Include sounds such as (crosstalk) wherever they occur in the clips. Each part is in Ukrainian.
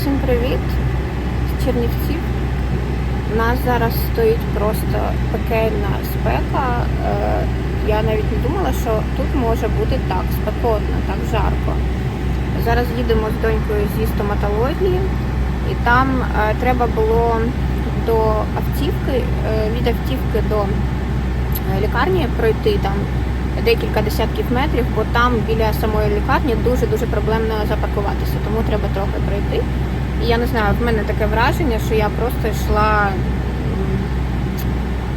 Всім привіт з Чернівців. У нас зараз стоїть просто пекельна спека. Е, Я навіть не думала, що тут може бути так спекотно, так жарко. Зараз їдемо з донькою зі стоматології, і там е, треба було до автівки, е, від автівки до лікарні пройти там декілька десятків метрів, бо там біля самої лікарні дуже-дуже проблемно запаркуватися, тому треба трохи пройти. І я не знаю, в мене таке враження, що я просто йшла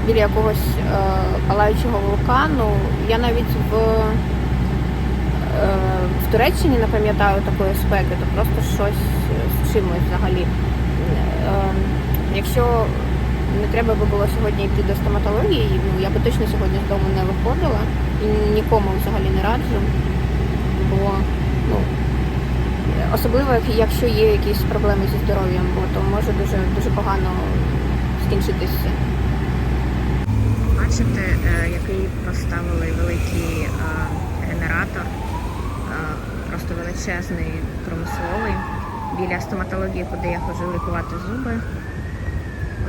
біля якогось е, палаючого вулкану. Я навіть в, е, в Туреччині не пам'ятаю такої спеки, то просто щось з чимось взагалі. Е, якщо не треба би було сьогодні йти до стоматології, ну я би точно сьогодні з дому не виходила і нікому взагалі не раджу. Бо ну, особливо якщо є якісь проблеми зі здоров'ям, бо то може дуже дуже погано скінчитися. Бачите, е, який поставили великий е, генератор, е, просто величезний промисловий біля стоматології, куди я ходжу лікувати зуби.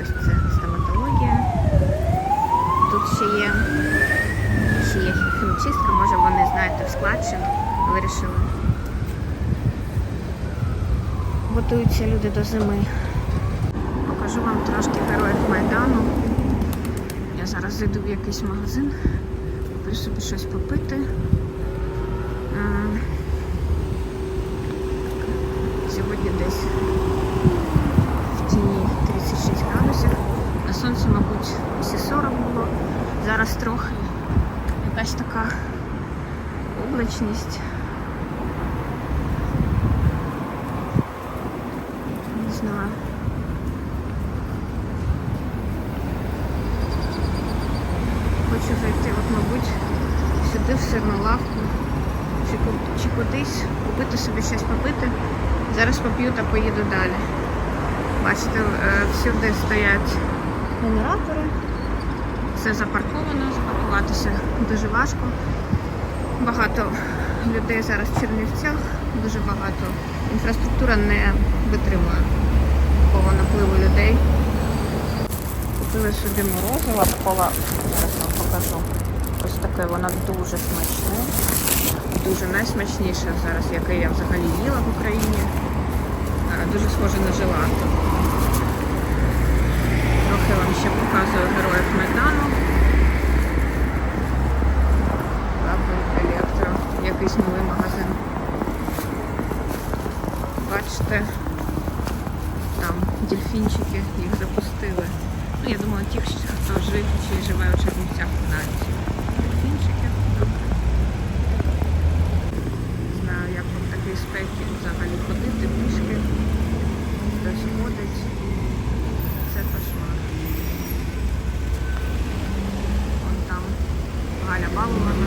Ось це стоматологія. Тут ще є, ще є хімчистка, може вони, знаєте, в складчину вирішили. Готуються люди до зими. Покажу вам трошки героїв Майдану. Я зараз зайду в якийсь магазин, куплю собі щось попити. Сьогодні десь в тіні 36 градусів. На сонці, мабуть, всі 40 було. Зараз трохи якась така облачність. Не знаю. Хочу зайти, от, мабуть, сюди в сирну лавку чи, ку- чи кудись, купити собі щось попити. Зараз поп'ю та поїду далі. Бачите, е, всюди стоять генератори. Все запарковано, запаркуватися дуже важко. Багато людей зараз в Чернівцях, дуже багато. Інфраструктура не витримує такого напливу людей. Купили собі морозиво кола. Зараз вам покажу. Ось таке, воно дуже смачне. Дуже найсмачніше зараз, яке я взагалі їла в Україні. Дуже схоже на желато. Трохи вам ще показую героїв Майдану. Лапин електро. Якийсь новий магазин. Бачите, там дельфінчики їх запустили. Ну, я думала, ті, хто жив чи живе у Чернівцях, знають. Дельфінчики. Не знаю, як вам такий спеки взагалі ходити, пішки. Хтось ходить. Це кошмар. Вон там Галя Балована.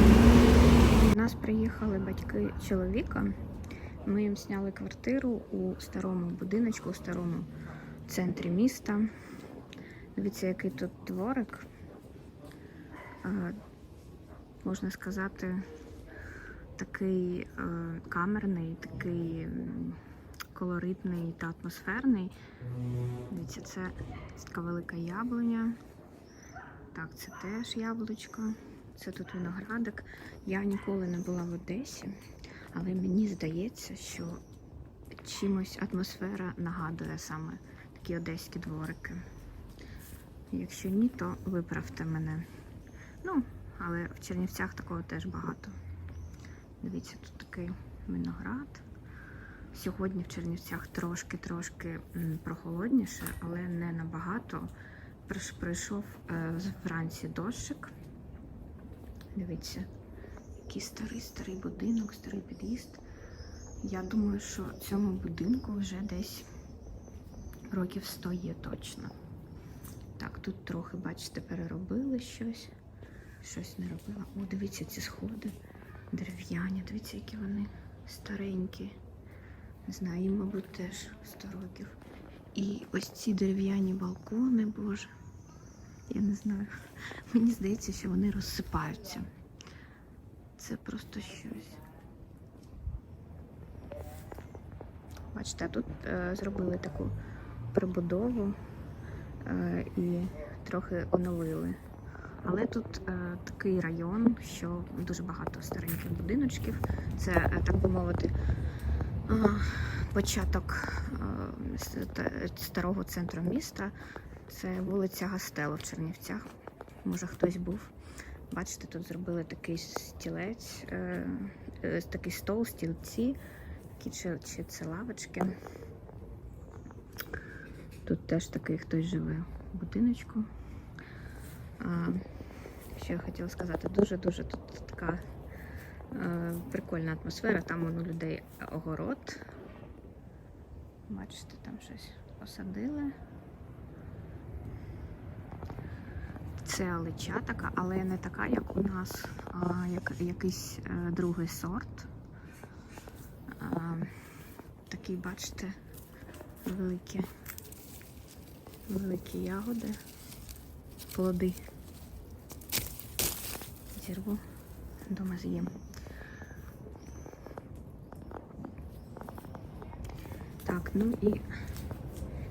У нас приїхали батьки чоловіка. Ми їм зняли квартиру у старому будиночку, у старому центрі міста. Дивіться, який тут дворик. Можна сказати, такий е, камерний, такий колоритний та атмосферний. Дивіться, це така велика яблуня. Так, це теж яблучко. Це тут виноградик. Я ніколи не була в Одесі, але мені здається, що чимось атмосфера нагадує саме такі одеські дворики. Якщо ні, то виправте мене. Ну, але в Чернівцях такого теж багато. Дивіться, тут такий виноград. Сьогодні в Чернівцях трошки-трошки прохолодніше, але не набагато. Прийшов е, вранці дощик. Дивіться, який старий старий будинок, старий під'їзд. Я думаю, що цьому будинку вже десь років 100 є точно. Так, тут трохи, бачите, переробили щось. Щось не робила. О, дивіться ці сходи дерев'яні. Дивіться, які вони старенькі. Не знаю, їм, мабуть, теж 100 років. І ось ці дерев'яні балкони, боже. Я не знаю. Мені здається, що вони розсипаються. Це просто щось. Бачите, тут е, зробили таку прибудову е, і трохи оновили. Але тут е, такий район, що дуже багато стареньких будиночків. Це, е, так би мовити, е, початок е, старого центру міста. Це вулиця Гастело в Чернівцях. Може хтось був. Бачите, тут зробили такий стілець, е, е, такий стол, стільці, які чи, чи це лавочки. Тут теж такий хтось живе будиночку. А, що я хотіла сказати, дуже-дуже тут така е, прикольна атмосфера. Там у людей огород. Бачите, там щось посадили. Це алича така, але не така, як у нас, а як, якийсь е, другий сорт. А, такий, бачите, великі, великі ягоди, плоди. Зірву, дома з'їм. Так, ну і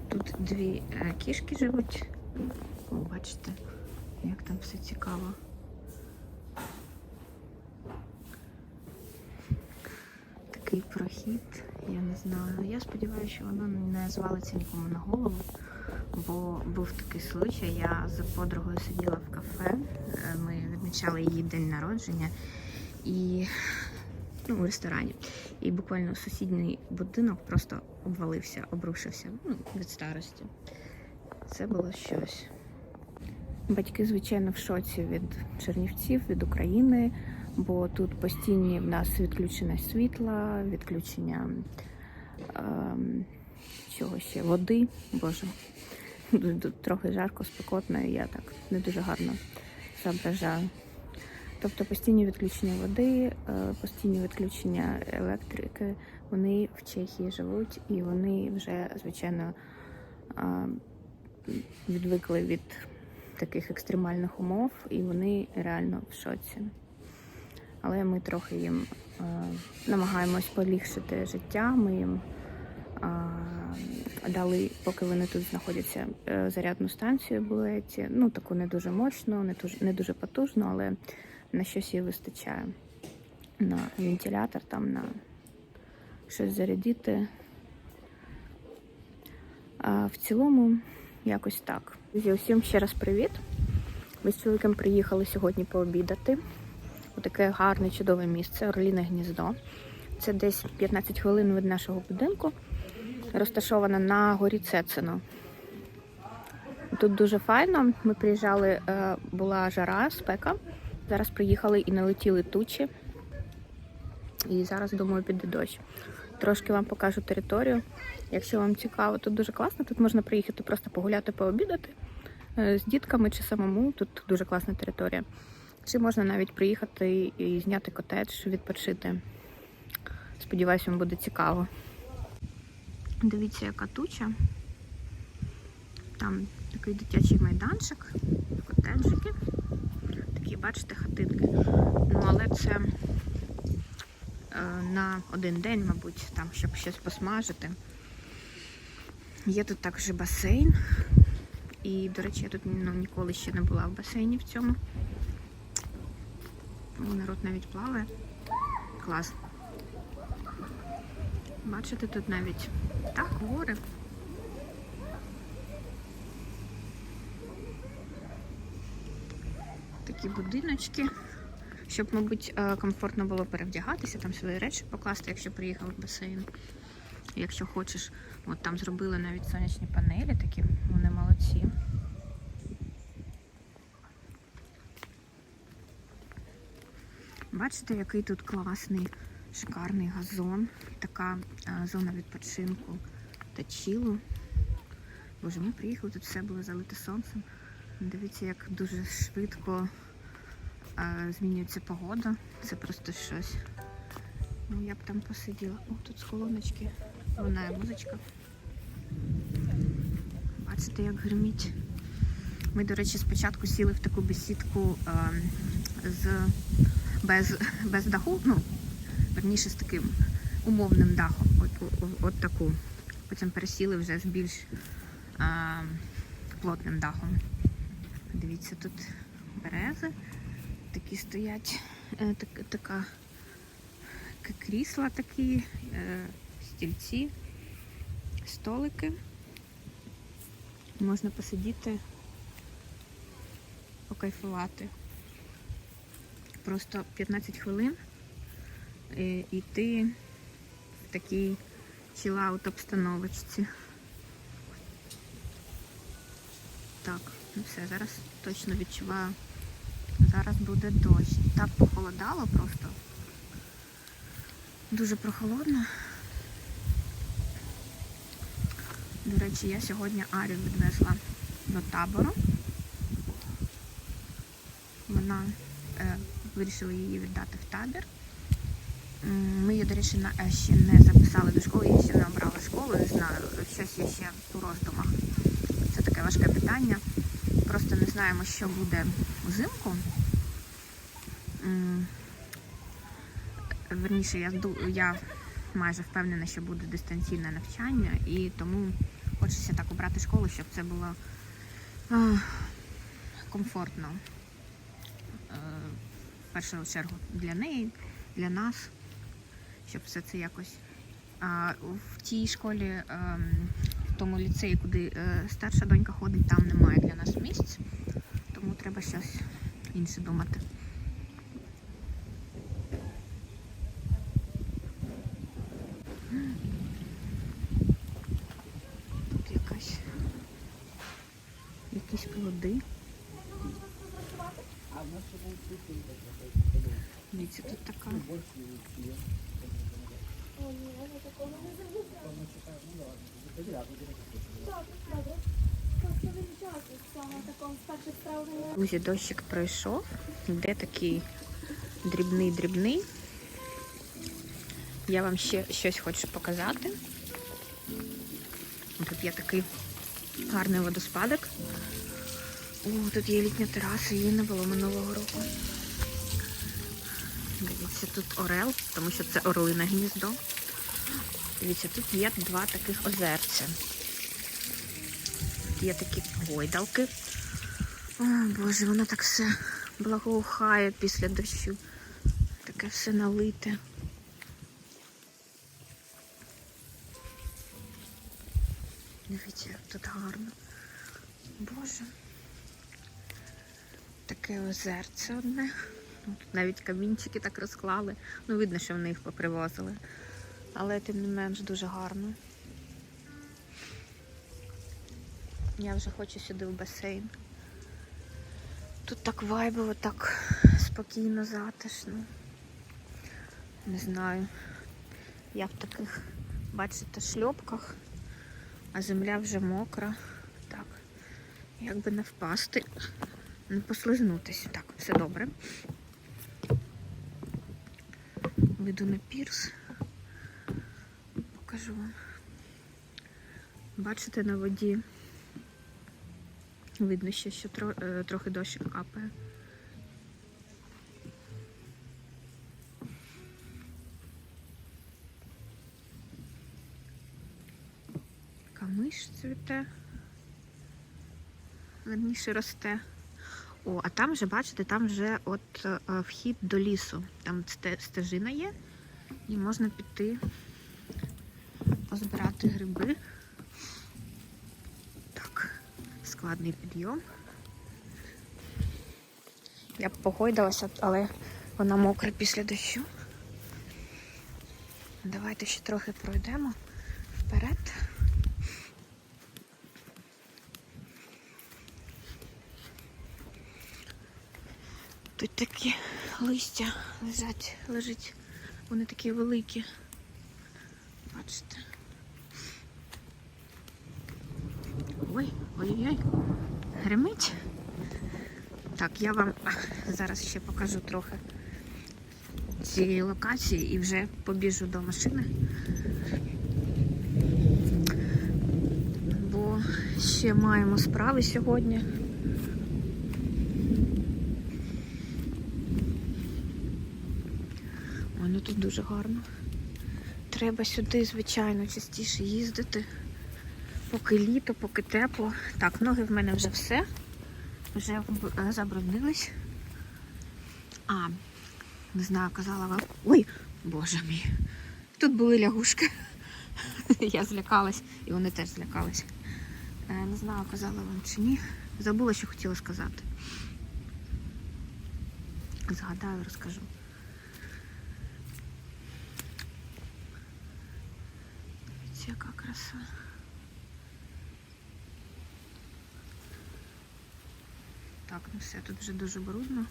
тут дві е, кішки живуть. Бачите, як там все цікаво. Такий прохід, я не знаю. Я сподіваюся, що воно не звалиться нікому на голову, бо був такий случай. Я з подругою сиділа в кафе, е, ми відмічали її день народження і ну, у ресторані. І буквально сусідній будинок просто обвалився, обрушився ну, від старості. Це було щось. Батьки, звичайно, в шоці від Чернівців, від України, бо тут постійні в нас відключення світла, відключення ем, чого ще, води. Боже, тут трохи жарко, спекотно, і я так не дуже гарно зображаю. Тобто постійні відключення води, е, постійні відключення електрики. Вони в Чехії живуть і вони вже, звичайно, е, відвикли від таких екстремальних умов, і вони реально в шоці. Але ми трохи їм е, намагаємось полегшити життя. Ми їм е, дали, поки вони тут знаходяться, е, зарядну станцію буеті. Ну, таку не дуже мощну, не дуже, не дуже потужну, але на щось їй вистачає. На вентилятор, там на щось зарядити. А в цілому якось так. Друзі, усім ще раз привіт. Ми з чоловіком приїхали сьогодні пообідати у таке гарне, чудове місце Орліне гніздо. Це десь 15 хвилин від нашого будинку, розташоване на горі Цецино. Тут дуже файно. Ми приїжджали, е, була жара, спека. Зараз приїхали і налетіли тучі. І зараз, думаю, піде дощ. Трошки вам покажу територію. Якщо вам цікаво, тут дуже класно. Тут можна приїхати просто погуляти, пообідати з дітками чи самому. Тут дуже класна територія. Чи можна навіть приїхати і зняти котедж, відпочити. Сподіваюсь, вам буде цікаво. Дивіться, яка туча. Там такий дитячий майданчик, котеджики. Такі, бачите, хатинки. Ну, але це е, на один день, мабуть, там, щоб щось посмажити. Є тут також басейн. І, до речі, я тут ну, ніколи ще не була в басейні в цьому. О, народ навіть плаває. Клас. Бачите, тут навіть так, гори. Такі будиночки, щоб, мабуть, е, комфортно було перевдягатися, там свої речі покласти, якщо приїхав в басейн. Якщо хочеш, от там зробили навіть сонячні панелі такі, вони молодці. Бачите, який тут класний, шикарний газон, така е, зона відпочинку та чілу. Боже, ми приїхали, тут все було залите сонцем. Дивіться, як дуже швидко е, змінюється погода. Це просто щось. Ну, я б там посиділа. О, тут з колоночки лунає музичка. Бачите, як гриміть. Ми, до речі, спочатку сіли в таку бесідку е, з, без, без даху, ну, верніше з таким умовним дахом. От, от, от таку. Потім пересіли вже з більш а, плотним дахом. Дивіться, тут берези такі стоять, е, так, така крісла такі, е, стільці, столики. Можна посидіти, покайфувати. Просто 15 хвилин е, і ти в такій чилаут обстановочці. Так, ну все, зараз точно відчуваю. Зараз буде дощ. Так похолодало просто. Дуже прохолодно. До речі, я сьогодні Арю відвезла до табору. Вона е, вирішила її віддати в табір. Ми її, до речі, на Е ще не записали до школи, я ще не обрала школу, не знаю, щось я ще у роздумах. Це таке важке питання. Просто не знаємо, що буде взимку. Верніше, я, я майже впевнена, що буде дистанційне навчання, і тому хочеться так обрати школу, щоб це було а, комфортно. Е, В першу чергу для неї, для нас, щоб все це якось. А в тій школі, ем, в тому ліцеї, куди е, старша донька ходить, там немає для нас місць, тому треба щось інше думати. Тут якась якісь плоди. Дивіться, тут така. Друзі, дощик пройшов. Де такий дрібний-дрібний. Я вам ще щось хочу показати. Тут є такий гарний водоспадок. О, тут є літня тераса, її не було минулого року. Дивіться, тут орел, тому що це орлине гніздо. Дивіться, тут є два таких озерця. Тут є такі гойдалки. О, Боже, воно так все благоухає після дощу. Таке все налите. Дивіться, як тут гарно. Боже. Таке озерце одне. Тут навіть камінчики так розклали. Ну, видно, що вони їх попривозили. Але тим не менш дуже гарно. Я вже хочу сюди в басейн. Тут так вайбово, так спокійно, затишно. Не знаю. Я в таких, бачите, шльопках, а земля вже мокра. Так, як би не впасти, не послизнутися. Так, все добре. Веду на пірс. Покажу вам. Бачите, на воді видно ще, що е, трохи дощик капає. Камиш цвіте. Верніше росте. О, а там вже, бачите, там вже от е, вхід до лісу. Там стежина є, і можна піти позбирати гриби. Так, складний підйом. Я б погойдалася, але вона мокра після дощу. Давайте ще трохи пройдемо вперед. Тут такі листя лежать, лежать. Вони такі великі. Бачите. Ой, ой-ой-ой, гримить. Так, я вам зараз ще покажу трохи цієї локації і вже побіжу до машини. Бо ще маємо справи сьогодні. Ой, ну тут дуже гарно. Треба сюди, звичайно, частіше їздити. Поки літо, поки тепло. Так, ноги в мене вже все. Вже забруднились. А, не знаю, казала вам. Ой, боже мій. Тут були лягушки. (laughs) Я злякалась, і вони теж злякались. Е, Не знаю, казала вам чи ні. Забула, що хотіла сказати. Згадаю, розкажу. Яка краса. Так, ну все, тут вже дуже брудно.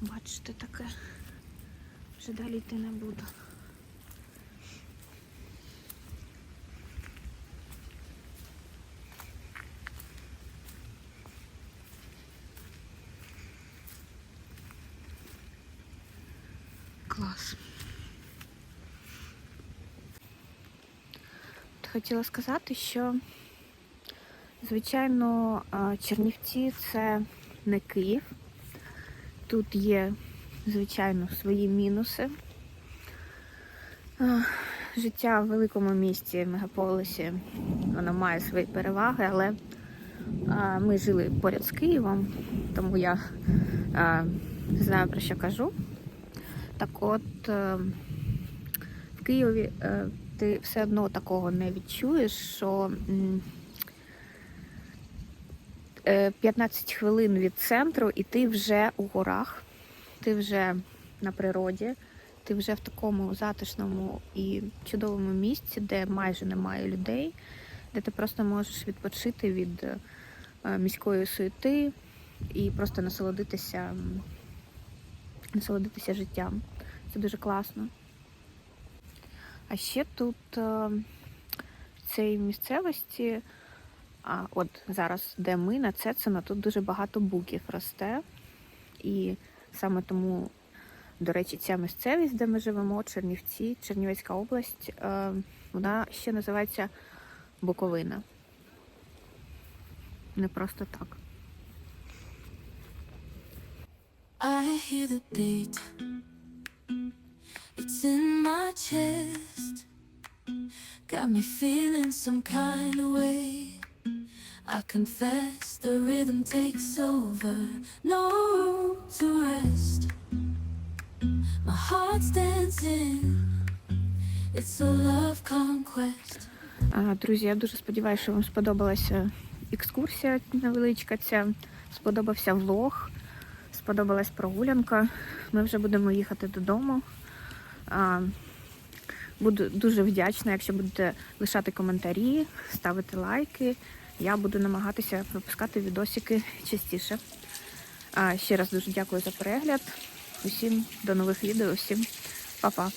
Бачите, таке. Вже далі йти не буду. Клас. Хотіла сказати, що, звичайно, Чернівці це не Київ. Тут є, звичайно, свої мінуси. Життя в великому місті, мегаполісі, воно має свої переваги, але ми жили поряд з Києвом, тому я знаю про що кажу. Так от е, в Києві е, ти все одно такого не відчуєш, що 15 хвилин від центру, і ти вже у горах, ти вже на природі, ти вже в такому затишному і чудовому місці, де майже немає людей, де ти просто можеш відпочити від е, міської суєти і просто насолодитися, насолодитися життям. Це дуже класно. А ще тут е, в цій місцевості, а, от зараз, де ми, на Цецина, тут дуже багато буків росте. І саме тому, до речі, ця місцевість, де ми живемо, Чернівці, Чернівецька область, е, вона ще називається Буковина. Не просто так. I hear the beat. It's in my chest. Got me feeling some kind of way. I confess the rhythm takes over. No to rest. My heart's dancing. It's a love conquest. Друзі, я дуже сподіваюся, що вам сподобалася екскурсія невеличка ця, сподобався влог, сподобалась прогулянка. Ми вже будемо їхати додому. Буду дуже вдячна, якщо будете лишати коментарі, ставити лайки. Я буду намагатися випускати відосики частіше. А, Ще раз дуже дякую за перегляд. Усім до нових відео, усім па-па.